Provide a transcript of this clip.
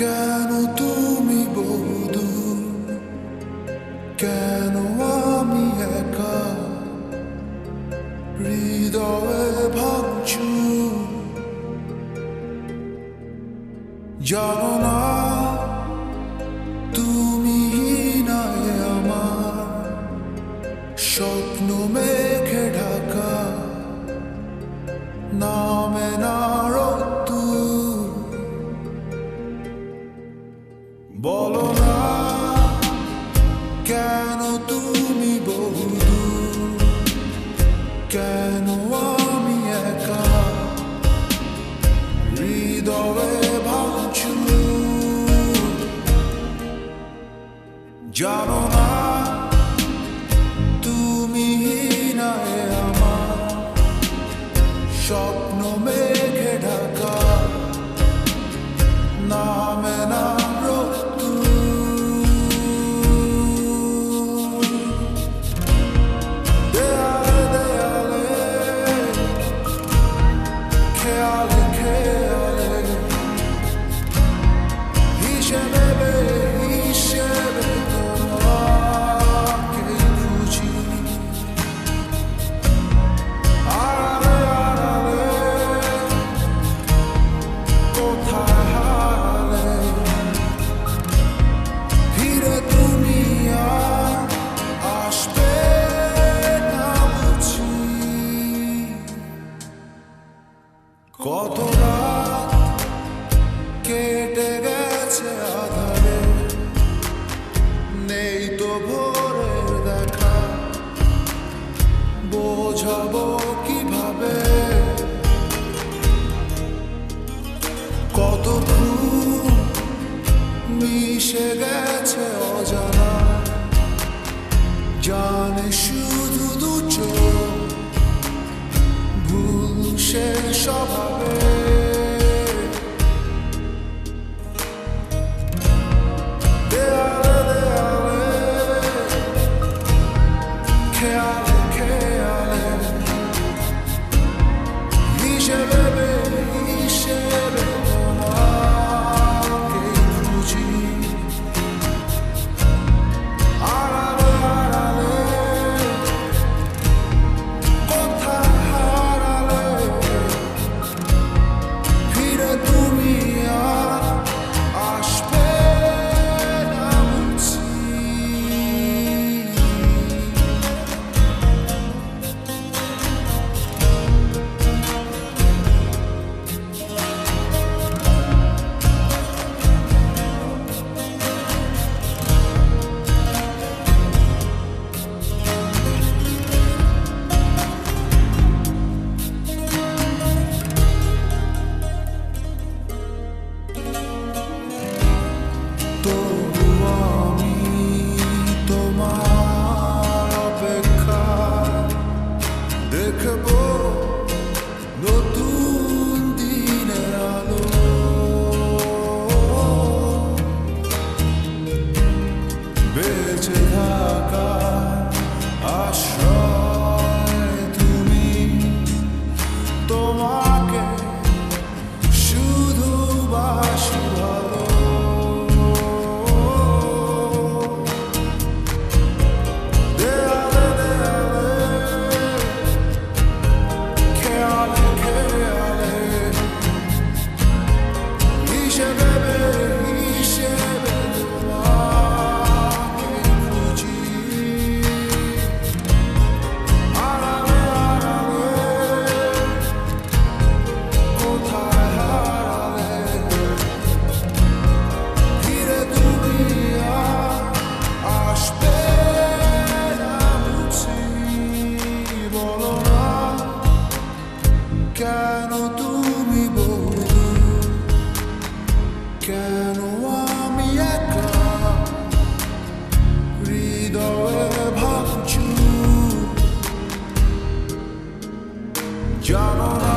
কেন তুমি বহুদূর কেন আমি একা? হৃদয়ে ভাবছু? জানো না তুমি নাই আমার স্বপ্ন মেয়ে বলো না কেন তুমি বহু কেন care. যাব কীভাবে? কত মিশে গেছে অজানা জানে শুধু Shabbat. todo. job on